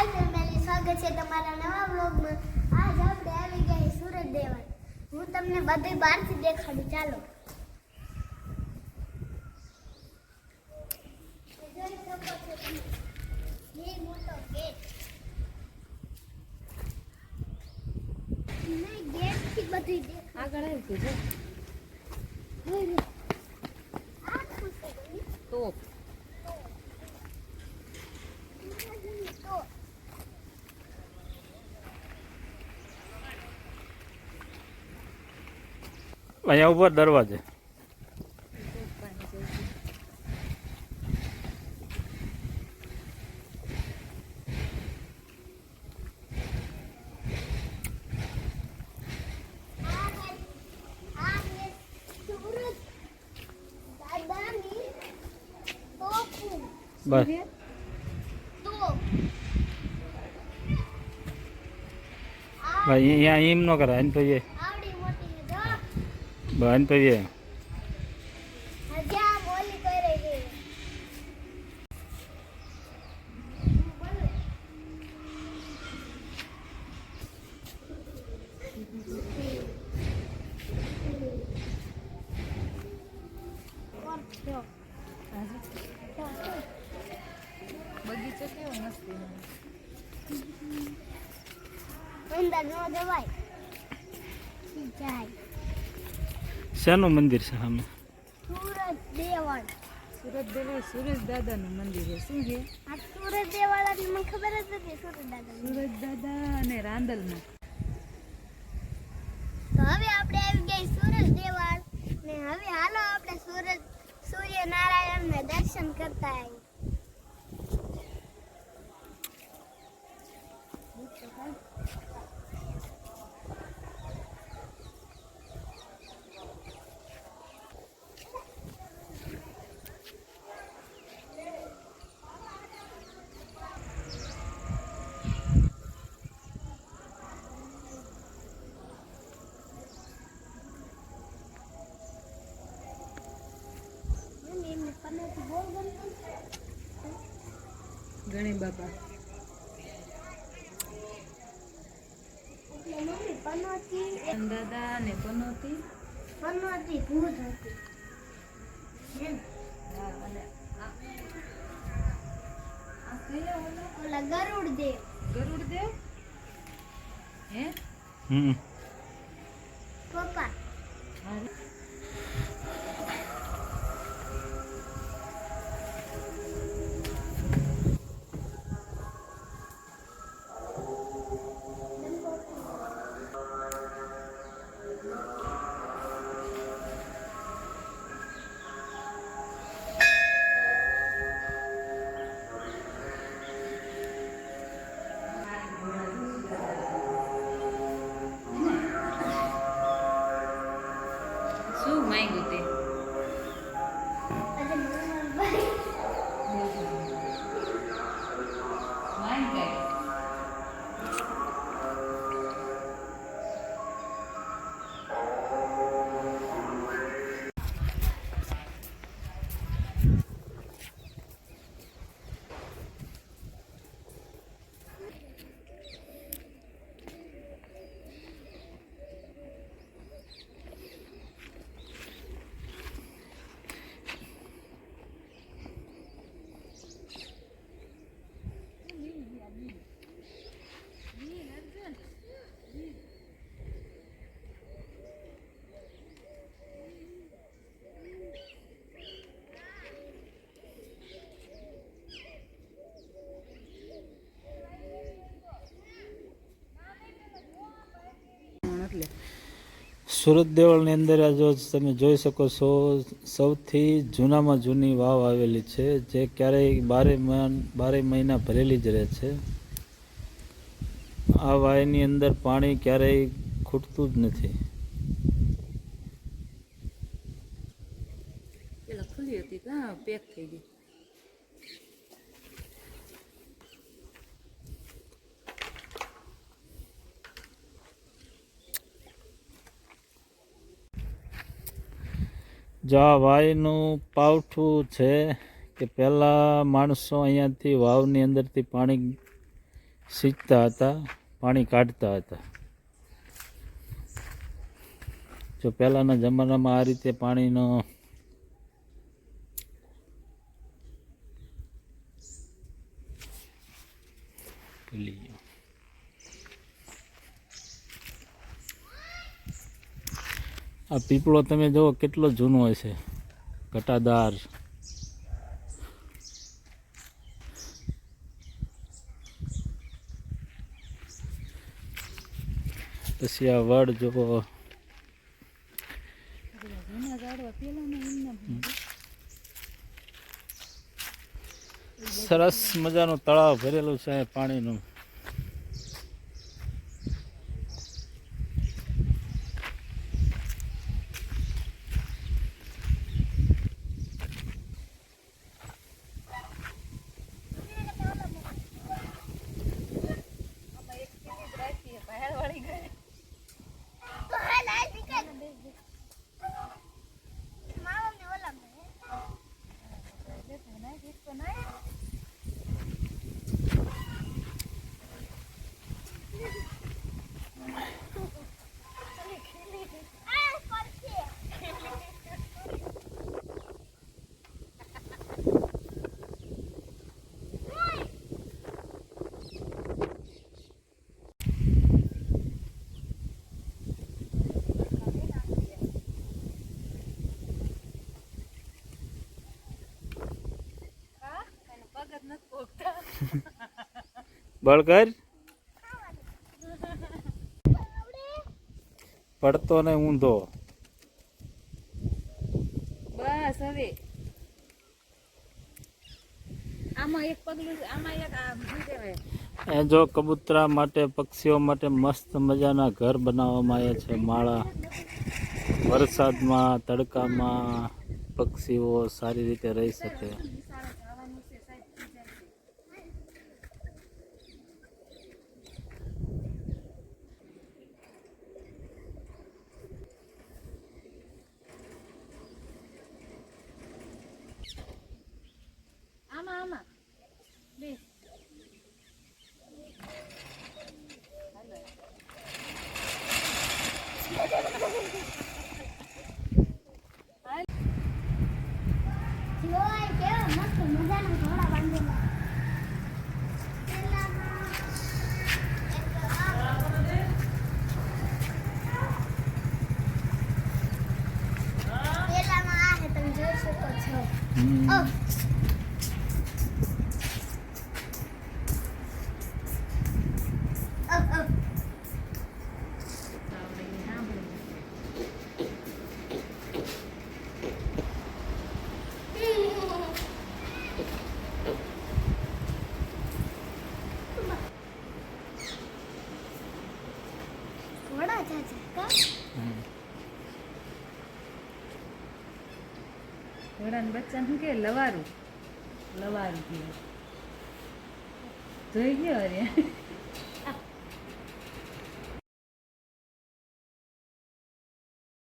હાય family સ્વાગત છે તમારા નવા વ્લોગમાં આજ આપણે આવી ગયા સુરત દેવાન હું તમને બધું બહારથી દેખાડું. ચાલો. જોઈ શકો છો તમે. એ મોટો ગેટ નહીં ગેટથી બધું આગળ આવી ગયું જો આખું છે તોપ તો અહીંયા ઉપર દરવાજે. બસ ભાઈ અહીંયા એમ ન કરાય છે જો. જો. આજે બગીચો કેવો મસ્ત. અંદર ન જવાય જાય શેનું મંદિર છે સામે? સુરત દેવળ સુરત દેવે દાદાનું મંદિર છે. શું છે? સુરજ દેવાળાની મને ખબર જ નથી દાદા સુરજ દાદા અને રાંદલમાં તો હવે આપણે આવી ગઈ સુરજ દેવાળ ને હવે હાલો આપણે સુરત સૂર્યનારાયણના દર્શન કરતા આવીએ. ગણી બાપા. દાદા ને પનોતી. પન્નાથી ભૂત હતી હા અને આ આ ઓલા? ઓલા ગરુડ દેવ ગરુડ દેવ હે? હમ. એટલે. સુરત દેવળની અંદર આ જો તમે જોઈ શકો છો સૌથી જૂનામાં જૂની વાવ આવેલી છે જે ક્યારેય બારે બારે મહિના ભરેલી જ રહે છે. આ વાવની અંદર પાણી ક્યારેય ખૂટતું જ નથી. પેલા ખુલ્લી હતી પેક થઈ ગઈ. જો આ વાયનું પાવઠું છે કે પહેલાં માણસો અહીંયાથી વાવની અંદરથી પાણી સીંચતા હતા, પાણી કાઢતા હતા. જો પહેલાંના જમાનામાં આ રીતે પાણીનો ભૂલી ગયો. આ પીપળો તમે જુઓ કેટલો જૂનો હશે ઘટાદાર. પછી આ વડ જુઓ. સરસ મજાનું તળાવ ભરેલું છે પાણીનું. બળકર પડતો ને ઊંધો. બસ હવે. આમાં એક પગલું આમાં એક શું કહેવાય. એ જો કબૂતરા માટે પક્ષીઓ માટે મસ્ત મજાના ઘર બનાવવામાં આવ્યા છે. માળા વરસાદમાં તડકામાં પક્ષીઓ સારી રીતે રહી શકે આમાં આમાં બે જોય કેવા મસ્ત મજાના ઘોડા બાંધેલા. પેલામાં એક આ પેલામાં આ છે તમે જોઈ શકો છો હમ. ઘોડાના બચ્ચાને શું કે લવારું. લવારું કે જોઈ ગયો અરે.